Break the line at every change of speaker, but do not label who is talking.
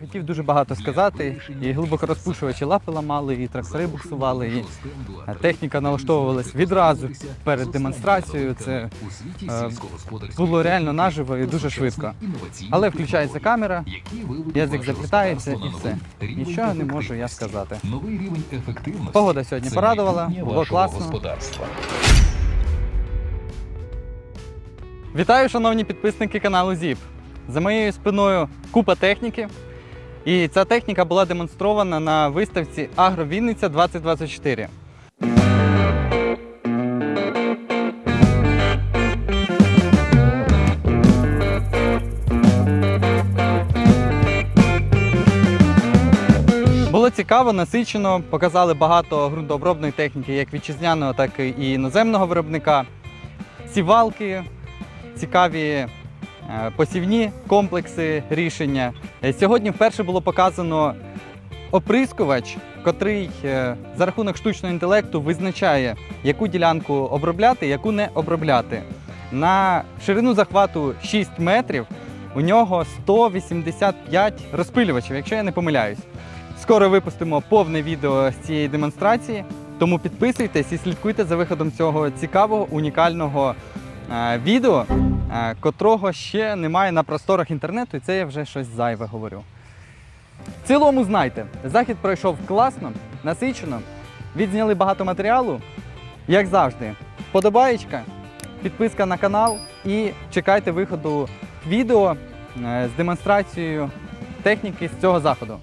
Хотів дуже багато сказати, і глибоко розпушувачі лапи ламали, і трактори буксували, і техніка налаштовувалась відразу перед демонстрацією. Це е, було реально наживо і дуже швидко. Але включається камера, язик заплітається і все. Нічого не можу я сказати. Погода сьогодні порадувала, було класно. Вітаю, шановні підписники каналу ЗІП. За моєю спиною купа техніки. І ця техніка була демонстрована на виставці Агровінниця 2024. Було цікаво, насичено, показали багато ґрунтообробної техніки, як вітчизняного, так і іноземного виробника. Сівалки, цікаві е, посівні комплекси рішення. Е, Сьогодні вперше було показано оприскувач, котрий е, за рахунок штучного інтелекту визначає, яку ділянку обробляти, яку не обробляти. На ширину захвату 6 метрів у нього 185 розпилювачів, якщо я не помиляюсь. Скоро випустимо повне відео з цієї демонстрації, тому підписуйтесь і слідкуйте за виходом цього цікавого, унікального е, відео, котрого ще немає на просторах інтернету, і це я вже щось зайве говорю. В цілому знайте, захід пройшов класно, насичено, відзняли багато матеріалу. Як завжди, вподобаєчка, підписка на канал і чекайте виходу відео е, з демонстрацією техніки з цього заходу.